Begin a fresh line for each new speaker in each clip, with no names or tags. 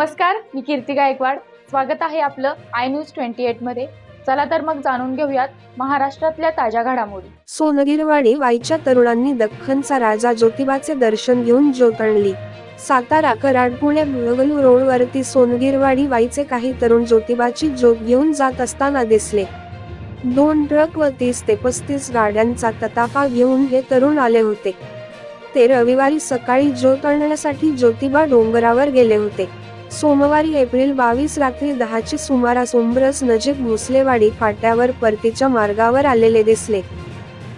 नमस्कार मी कीर्ती गायकवाड. स्वागत आहे आपलं आय न्यूज ट्वेंटी एटमध्ये चला तर मग जाणून घेऊयात महाराष्ट्रातल्या ताज्या घडामोडी.
सोनगिरवाडी वाईच्या तरुणांनी दख्खनचा राजा ज्योतिबाचे दर्शन घेऊन ज्योत आणली सातारा कराड पुणे मुळगलू रोडवरती सोनगिरवाडी वाईचे काही तरुण ज्योतिबाची ज्योत घेऊन जात असताना दिसले. दोन ट्रक व तीस ते पस्तीस गाड्यांचा तताफा घेऊन हे तरुण आले होते. ते रविवारी सकाळी ज्योत आणण्यासाठी ज्योतिबा डोंगरावर गेले होते. सोमवारी एप्रिल बावीस रात्री दहाची सुमारास उंबरस नजीक भोसलेवाडी फाट्यावर परतीच्या मार्गावर आलेले दिसले.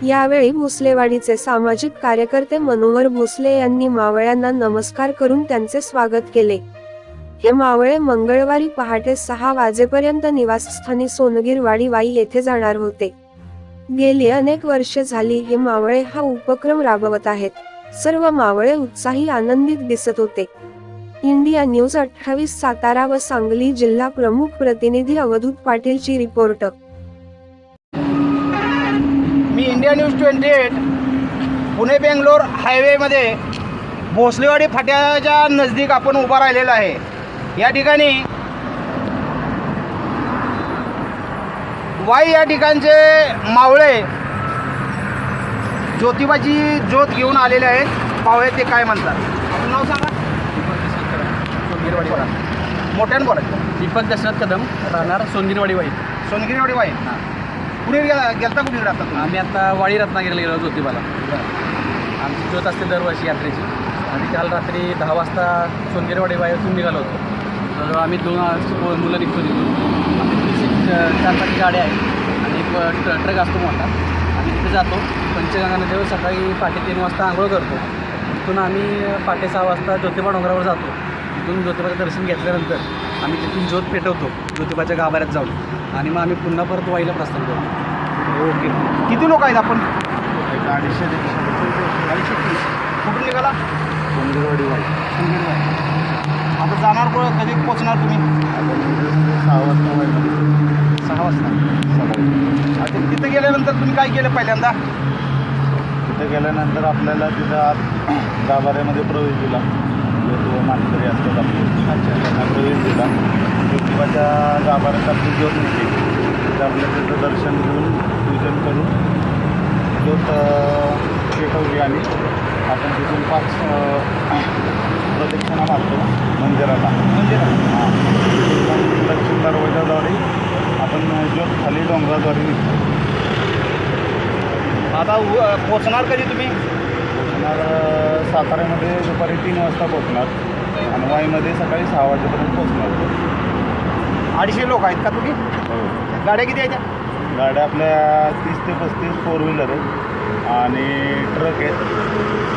यावेळी भोसलेवाडीचे सामाजिक कार्यकर्ते मनोहर भोसले यांनी मावळ्यांना नमस्कार करून त्यांचे स्वागत केले. हे मावळे मंगळवारी पहाटे सहा वाजेपर्यंत निवासस्थानी सोनगीरवाडी वाई येथे जाणार होते. गेली अनेक वर्षे झाली हे मावळे हा उपक्रम राबवत आहेत. सर्व मावळे उत्साही आनंदित दिसत होते. इंडिया न्यूज अठ्ठावीस सातारा व सांगली जिल्हा प्रमुख प्रतिनिधी अवधूत पाटीलची रिपोर्ट.
मी India news twenty eight Pune Bangalore हायवेमध्ये Bhosalewadi फाट्याच्या नजदीक आपण उभा राहिलेला आहे. या ठिकाणी वाई या ठिकाणचे मावळे ज्योतिबाची ज्योत घेऊन आलेले आहेत. मावळे ते काय म्हणतात? नाव सांगा. सोनगिरवाडी बोला. मोठ्यानं बोला.
दीपक दशरथ कदम राहणार सोनगिरवाडी वाई.
सोनगिरवाडी वाई. कुठे गेला गेलता कुठे राहता तुम्ही?
आम्ही आता वाडी रत्नागिरीला गेलो ज्योतिबाला. आमची ज्योत असते दरवर्षी यात्रेची. आणि काल रात्री दहा वाजता सोनगिरवाडी वाईतून निघालो होतो. तर आम्ही दोन मुलं निघतो तिथून. आम्ही चार पाच गाड्या आहेत. आणि एक ट्र- ट्रक असतो मोठा. आम्ही तिथे जातो. पंचगंगा नदीवर सकाळी पहाटे तीन वाजता आंघोळ करतो. तिथून आम्ही पहाटे सहा वाजता ज्योतिबा डोंगरावर जातो. तिथून ज्योतिबाचं दर्शन घेतल्यानंतर आम्ही तिथून ज्योत पेटवतो ज्योतिबाच्या गाभाऱ्यात जाऊन. आणि मग आम्ही पुन्हा परत वाईला प्रस्थान करतो
ओके. किती लोक आहेत आपण? अडीचशे अडीचशे तीस कुठून निघाला?
सोनगिरवाडी वाई.
आता जाणार कुठं कधी पोचणार तुम्ही?
सहा वाजता
सहा वाजता. आता तिथे गेल्यानंतर तुम्ही काय केलं पहिल्यांदा?
तिथं गेल्यानंतर आपल्याला तिथं आत गाभाऱ्यामध्ये प्रवेश दिला. मानकरी असतात आपले. प्रवेश दिला. ज्योतिबाच्या गाभाऱ्यात आपली ज्योत निघते तिथं आपलं त्याचं दर्शन घेऊन पूजन करून ज्योत पेटवली आणि आपण तिथून पाच प्रदक्षिणा मारतो मंदिराला.
म्हणजे
हां. दक्षिण दरवाजाद्वारे आपण ज्योत खाली डोंगराद्वारे निघतो.
आता पोचणार कधी तुम्ही?
पोचणार साताऱ्यामध्ये दुपारी तीन वाजता पोचणार. आणि वाईमध्ये सकाळी सहा वाजेपर्यंत पोचणार
अडीचशे लोक आहेत का तुम्ही? गाड्या किती आहेत त्या?
गाड्या आपल्या तीस ते पस्तीस फोर व्हीलर आहेत आणि ट्रक आहेत.